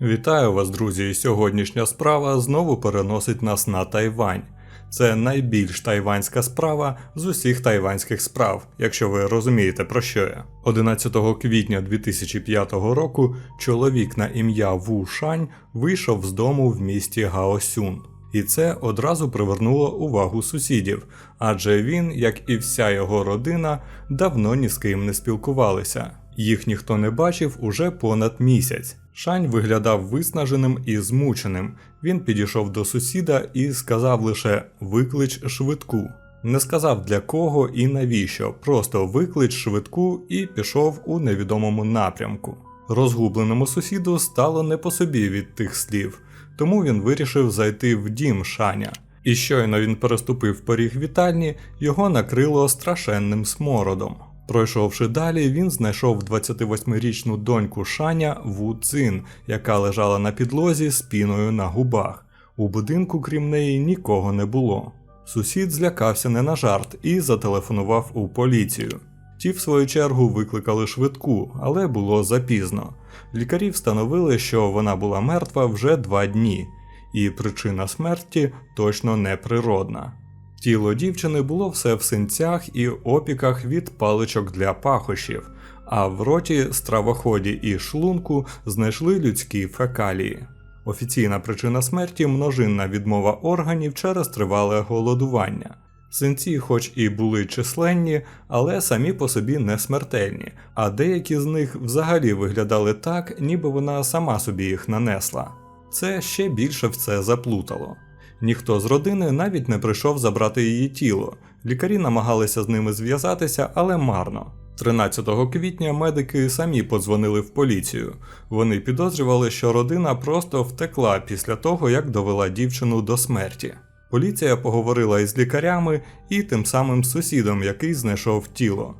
Вітаю вас, друзі! Сьогоднішня справа знову переносить нас на Тайвань. Це найбільш тайванська справа з усіх тайванських справ, якщо ви розумієте про що я. 11 квітня 2005 року чоловік на ім'я Ву Шань вийшов з дому в місті Гаосюн. І це одразу привернуло увагу сусідів, адже він, як і вся його родина, давно ні з ким не спілкувалися. Їх ніхто не бачив уже понад місяць. Шань виглядав виснаженим і змученим. Він підійшов до сусіда і сказав лише виклич швидку. Не сказав для кого і навіщо, просто виклич швидку і пішов у невідомому напрямку. Розгубленому сусіду стало не по собі від тих слів, тому він вирішив зайти в дім Шаня. І щойно він переступив поріг вітальні, його накрило страшенним смородом. Пройшовши далі, він знайшов 28-річну доньку Шаня Ву Цин, яка лежала на підлозі з піною на губах. У будинку, крім неї, нікого не було. Сусід злякався не на жарт і зателефонував у поліцію. Ті, в свою чергу, викликали швидку, але було запізно. Лікарі встановили, що вона була мертва вже два дні, і причина смерті точно не природна. Тіло дівчини було все в синцях і опіках від паличок для пахощів, а в роті, стравоході і шлунку знайшли людські фекалії. Офіційна причина смерті множинна відмова органів через тривале голодування. Синці, хоч і були численні, але самі по собі не смертельні, а деякі з них взагалі виглядали так, ніби вона сама собі їх нанесла. Це ще більше в це заплутало. Ніхто з родини навіть не прийшов забрати її тіло. Лікарі намагалися з ними зв'язатися, але марно. 13 квітня медики самі подзвонили в поліцію. Вони підозрювали, що родина просто втекла після того, як довела дівчину до смерті. Поліція поговорила із лікарями і тим самим сусідом, який знайшов тіло.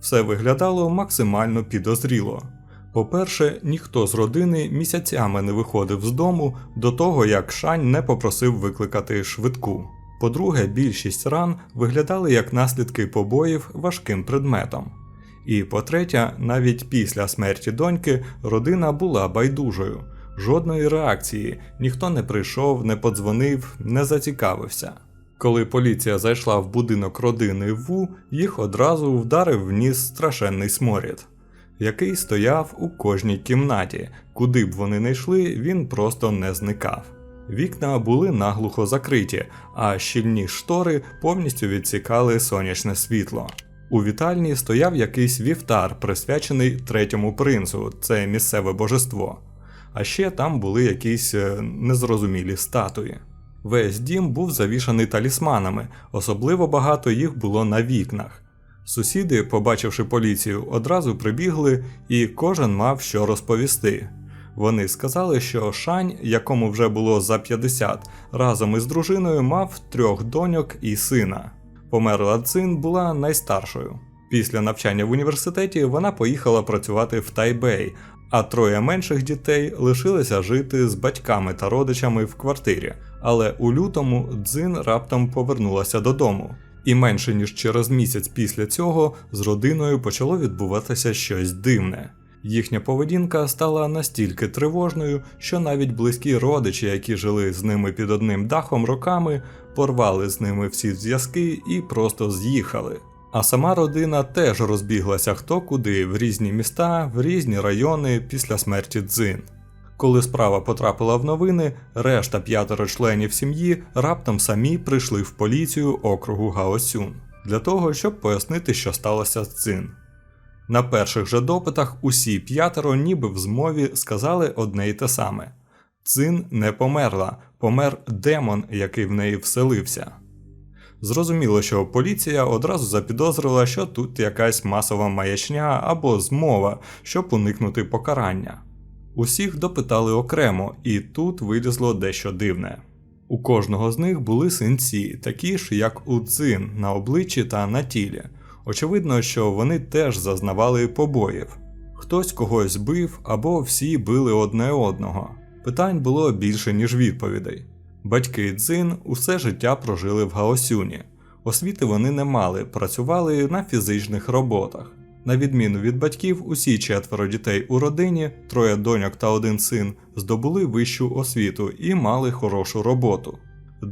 Все виглядало максимально підозріло. По-перше, ніхто з родини місяцями не виходив з дому до того, як Шань не попросив викликати швидку. По-друге, більшість ран виглядали як наслідки побоїв важким предметом. І по-третє, навіть після смерті доньки родина була байдужою. Жодної реакції, ніхто не прийшов, не подзвонив, не зацікавився. Коли поліція зайшла в будинок родини Ву, їх одразу вдарив в ніс страшенний сморід який стояв у кожній кімнаті, куди б вони не йшли, він просто не зникав. Вікна були наглухо закриті, а щільні штори повністю відсікали сонячне світло. У вітальні стояв якийсь вівтар, присвячений третьому принцу, це місцеве божество. А ще там були якісь е, незрозумілі статуї. Весь дім був завішаний талісманами, особливо багато їх було на вікнах. Сусіди, побачивши поліцію, одразу прибігли, і кожен мав що розповісти. Вони сказали, що Шань, якому вже було за 50, разом із дружиною мав трьох доньок і сина. Померла Цин була найстаршою. Після навчання в університеті вона поїхала працювати в Тайбей, а троє менших дітей лишилися жити з батьками та родичами в квартирі. Але у лютому Дзин раптом повернулася додому. І менше ніж через місяць після цього з родиною почало відбуватися щось дивне. Їхня поведінка стала настільки тривожною, що навіть близькі родичі, які жили з ними під одним дахом роками, порвали з ними всі зв'язки і просто з'їхали. А сама родина теж розбіглася хто куди в різні міста, в різні райони після смерті Дзин. Коли справа потрапила в новини, решта п'ятеро членів сім'ї раптом самі прийшли в поліцію округу Гаосюн для того, щоб пояснити, що сталося з цин. На перших же допитах усі п'ятеро, ніби в змові, сказали одне й те саме: Цин не померла, помер демон, який в неї вселився. Зрозуміло, що поліція одразу запідозрила, що тут якась масова маячня або змова, щоб уникнути покарання. Усіх допитали окремо, і тут вилізло дещо дивне. У кожного з них були синці, такі ж, як у дзин на обличчі та на тілі. Очевидно, що вони теж зазнавали побоїв. Хтось когось бив або всі били одне одного. Питань було більше, ніж відповідей. Батьки дзин усе життя прожили в Гаосюні. Освіти вони не мали, працювали на фізичних роботах. На відміну від батьків, усі четверо дітей у родині, троє доньок та один син, здобули вищу освіту і мали хорошу роботу.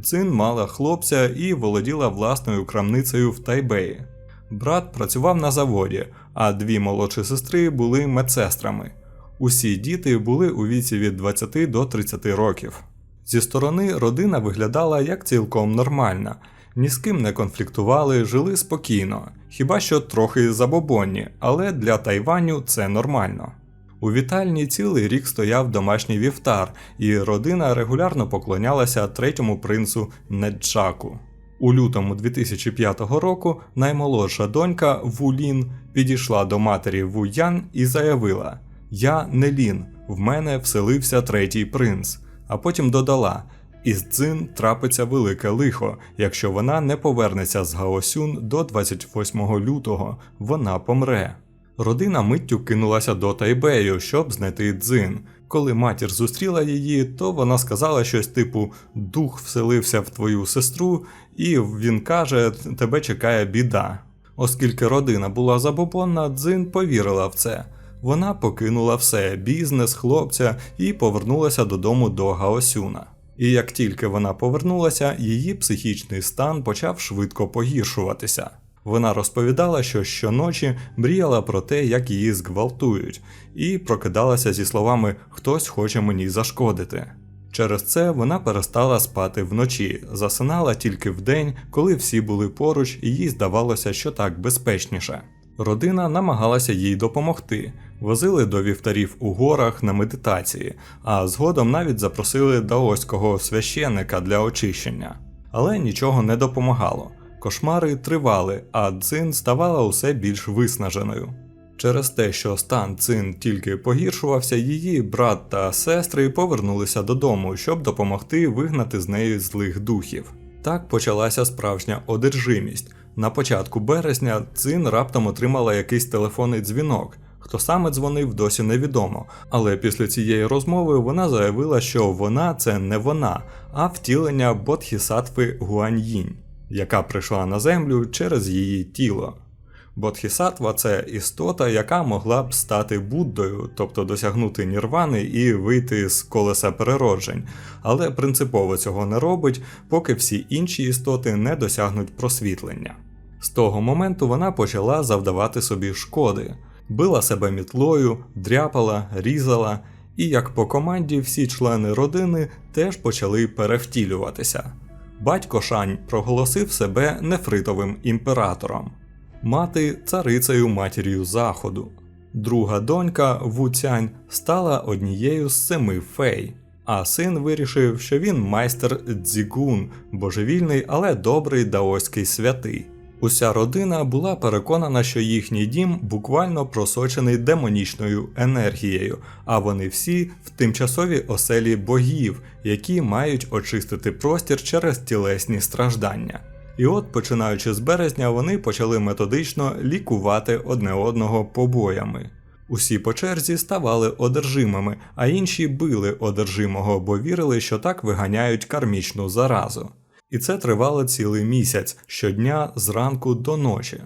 Цин мала хлопця і володіла власною крамницею в Тайбеї. Брат працював на заводі, а дві молодші сестри були медсестрами. Усі діти були у віці від 20 до 30 років. Зі сторони родина виглядала як цілком нормальна, ні з ким не конфліктували, жили спокійно, хіба що трохи забобонні, але для Тайваню це нормально. У вітальні цілий рік стояв домашній вівтар, і родина регулярно поклонялася третьому принцу Неджаку. У лютому 2005 року наймолодша донька Вулін підійшла до матері Вуян і заявила: Я не Лін, в мене вселився третій принц. А потім додала: із Цзин трапиться велике лихо, якщо вона не повернеться з Гаосюн до 28 лютого, вона помре. Родина миттю кинулася до Тайбею, щоб знайти дзин. Коли матір зустріла її, то вона сказала щось типу Дух вселився в твою сестру, і він каже, тебе чекає біда. Оскільки родина була забобонна, дзин повірила в це. Вона покинула все бізнес, хлопця і повернулася додому до Гаосюна. І як тільки вона повернулася, її психічний стан почав швидко погіршуватися. Вона розповідала, що щоночі мріяла про те, як її зґвалтують, і прокидалася зі словами Хтось хоче мені зашкодити. Через це вона перестала спати вночі, засинала тільки вдень, коли всі були поруч, і їй здавалося, що так безпечніше. Родина намагалася їй допомогти, возили до вівтарів у горах на медитації, а згодом навіть запросили даоського священника для очищення. Але нічого не допомагало. Кошмари тривали, а дзин ставала усе більш виснаженою. Через те, що стан цин тільки погіршувався, її брат та сестри повернулися додому, щоб допомогти вигнати з неї злих духів. Так почалася справжня одержимість. На початку березня цин раптом отримала якийсь телефонний дзвінок. Хто саме дзвонив, досі невідомо. Але після цієї розмови вона заявила, що вона це не вона, а втілення Бодхісатви Гуаньїнь, яка прийшла на землю через її тіло. Бодхісатва це істота, яка могла б стати Буддою, тобто досягнути нірвани і вийти з колеса перероджень, але принципово цього не робить, поки всі інші істоти не досягнуть просвітлення. З того моменту вона почала завдавати собі шкоди, била себе мітлою, дряпала, різала, і як по команді всі члени родини теж почали перевтілюватися. Батько Шань проголосив себе нефритовим імператором мати царицею матір'ю заходу. Друга донька Вуцянь стала однією з семи фей, а син вирішив, що він майстер дзігун, божевільний, але добрий даоський святий. Уся родина була переконана, що їхній дім буквально просочений демонічною енергією, а вони всі в тимчасовій оселі богів, які мають очистити простір через тілесні страждання. І от, починаючи з березня, вони почали методично лікувати одне одного побоями. Усі по черзі ставали одержимими, а інші били одержимого, бо вірили, що так виганяють кармічну заразу. І це тривало цілий місяць щодня зранку до ночі.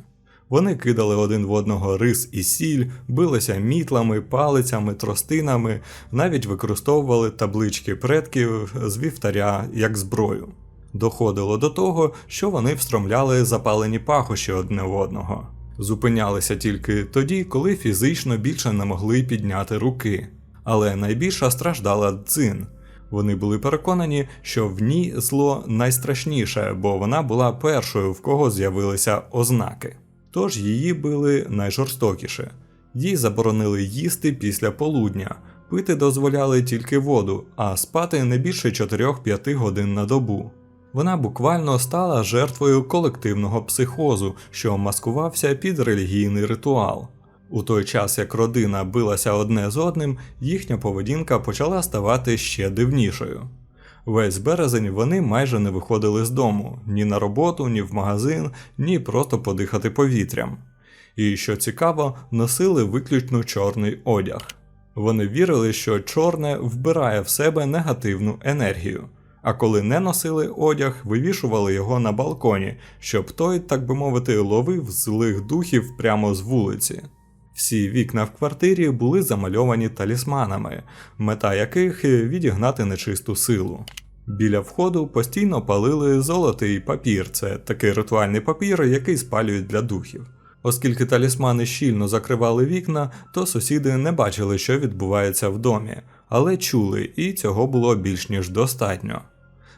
Вони кидали один в одного рис і сіль, билися мітлами, палицями, тростинами, навіть використовували таблички предків з вівтаря як зброю. Доходило до того, що вони встромляли запалені пахощі одне в одного, зупинялися тільки тоді, коли фізично більше не могли підняти руки. Але найбільше страждала дзин. Вони були переконані, що в ній зло найстрашніше, бо вона була першою, в кого з'явилися ознаки. Тож її били найжорстокіше. Їй заборонили їсти після полудня, пити дозволяли тільки воду, а спати не більше 4-5 годин на добу. Вона буквально стала жертвою колективного психозу, що маскувався під релігійний ритуал. У той час, як родина билася одне з одним, їхня поведінка почала ставати ще дивнішою. Весь березень вони майже не виходили з дому ні на роботу, ні в магазин, ні просто подихати повітрям. І що цікаво, носили виключно чорний одяг. Вони вірили, що чорне вбирає в себе негативну енергію а коли не носили одяг, вивішували його на балконі, щоб той, так би мовити, ловив злих духів прямо з вулиці. Всі вікна в квартирі були замальовані талісманами, мета яких відігнати нечисту силу. Біля входу постійно палили золотий папір, це такий ритуальний папір, який спалюють для духів. Оскільки талісмани щільно закривали вікна, то сусіди не бачили, що відбувається в домі, але чули, і цього було більш ніж достатньо.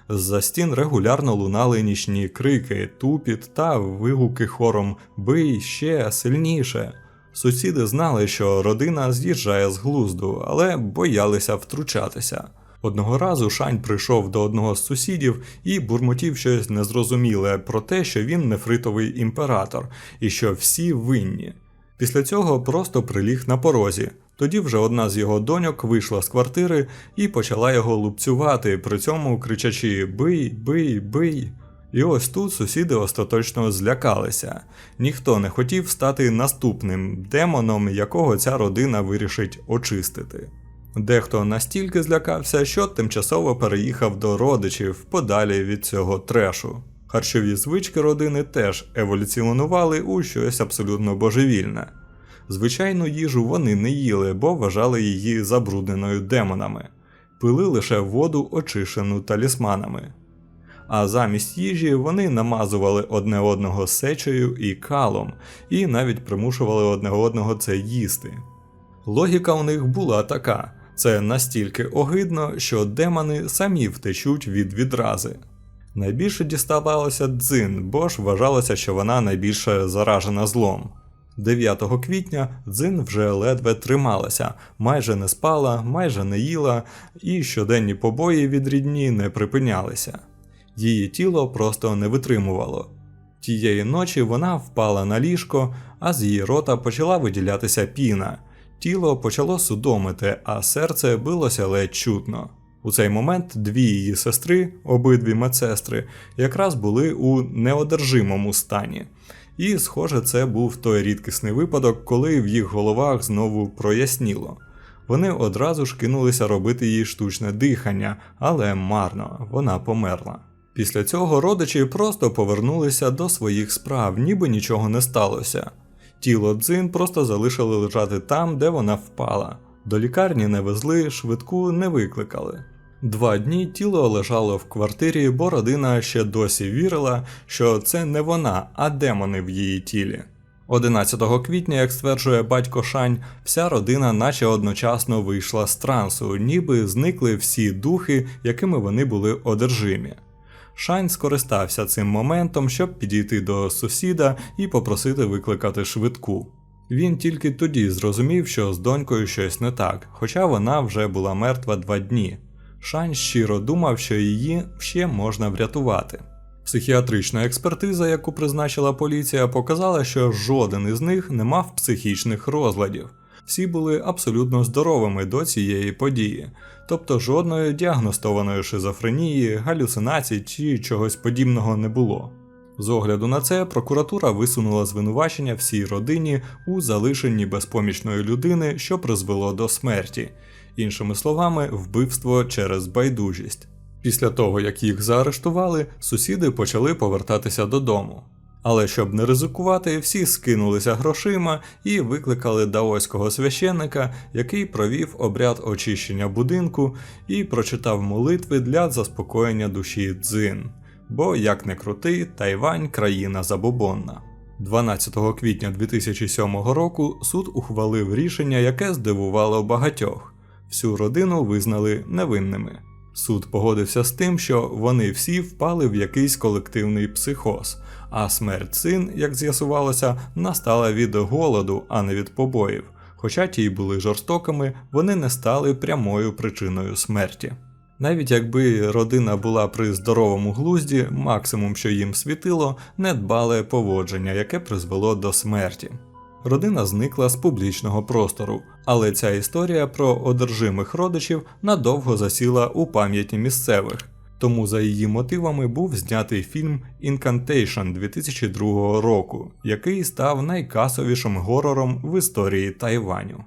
З-за стін регулярно лунали нічні крики, тупіт та вигуки хором Бий ще сильніше. Сусіди знали, що родина з'їжджає з глузду, але боялися втручатися. Одного разу Шань прийшов до одного з сусідів і бурмотів щось незрозуміле про те, що він нефритовий імператор і що всі винні. Після цього просто приліг на порозі. Тоді вже одна з його доньок вийшла з квартири і почала його лупцювати, при цьому кричачи Бий, бий, бий. І ось тут сусіди остаточно злякалися. Ніхто не хотів стати наступним демоном, якого ця родина вирішить очистити. Дехто настільки злякався, що тимчасово переїхав до родичів подалі від цього трешу. Харчові звички родини теж еволюціонували у щось абсолютно божевільне. Звичайну їжу вони не їли, бо вважали її забрудненою демонами, пили лише воду, очищену талісманами. А замість їжі вони намазували одне одного сечею і калом, і навіть примушували одне одного це їсти. Логіка у них була така: це настільки огидно, що демони самі втечуть від відрази. Найбільше діставалося дзин, бо ж вважалося, що вона найбільше заражена злом. 9 квітня дзин вже ледве трималася, майже не спала, майже не їла, і щоденні побої від рідні не припинялися. Її тіло просто не витримувало. Тієї ночі вона впала на ліжко, а з її рота почала виділятися піна. Тіло почало судомити, а серце билося ледь чутно. У цей момент дві її сестри, обидві медсестри, якраз були у неодержимому стані. І, схоже, це був той рідкісний випадок, коли в їх головах знову проясніло. Вони одразу ж кинулися робити їй штучне дихання, але марно, вона померла. Після цього родичі просто повернулися до своїх справ, ніби нічого не сталося. Тіло дзин просто залишили лежати там, де вона впала. До лікарні не везли, швидку не викликали. Два дні тіло лежало в квартирі, бо родина ще досі вірила, що це не вона, а демони в її тілі. 11 квітня, як стверджує батько Шань, вся родина наче одночасно вийшла з трансу, ніби зникли всі духи, якими вони були одержимі. Шайн скористався цим моментом, щоб підійти до сусіда і попросити викликати швидку. Він тільки тоді зрозумів, що з донькою щось не так, хоча вона вже була мертва два дні. Шань щиро думав, що її ще можна врятувати. Психіатрична експертиза, яку призначила поліція, показала, що жоден із них не мав психічних розладів. Всі були абсолютно здоровими до цієї події, тобто жодної діагностованої шизофренії, галюцинацій чи чогось подібного не було. З огляду на це, прокуратура висунула звинувачення всій родині у залишенні безпомічної людини, що призвело до смерті, іншими словами, вбивство через байдужість. Після того, як їх заарештували, сусіди почали повертатися додому. Але щоб не ризикувати, всі скинулися грошима і викликали даоського священника, який провів обряд очищення будинку і прочитав молитви для заспокоєння душі дзин. Бо, як не крути, Тайвань країна забобонна. 12 квітня 2007 року суд ухвалив рішення, яке здивувало багатьох. Всю родину визнали невинними. Суд погодився з тим, що вони всі впали в якийсь колективний психоз, а смерть син, як з'ясувалося, настала від голоду, а не від побоїв. Хоча ті й були жорстокими, вони не стали прямою причиною смерті. Навіть якби родина була при здоровому глузді, максимум, що їм світило, недбале поводження, яке призвело до смерті. Родина зникла з публічного простору, але ця історія про одержимих родичів надовго засіла у пам'яті місцевих. Тому за її мотивами був знятий фільм Incantation 2002 року, який став найкасовішим горором в історії Тайваню.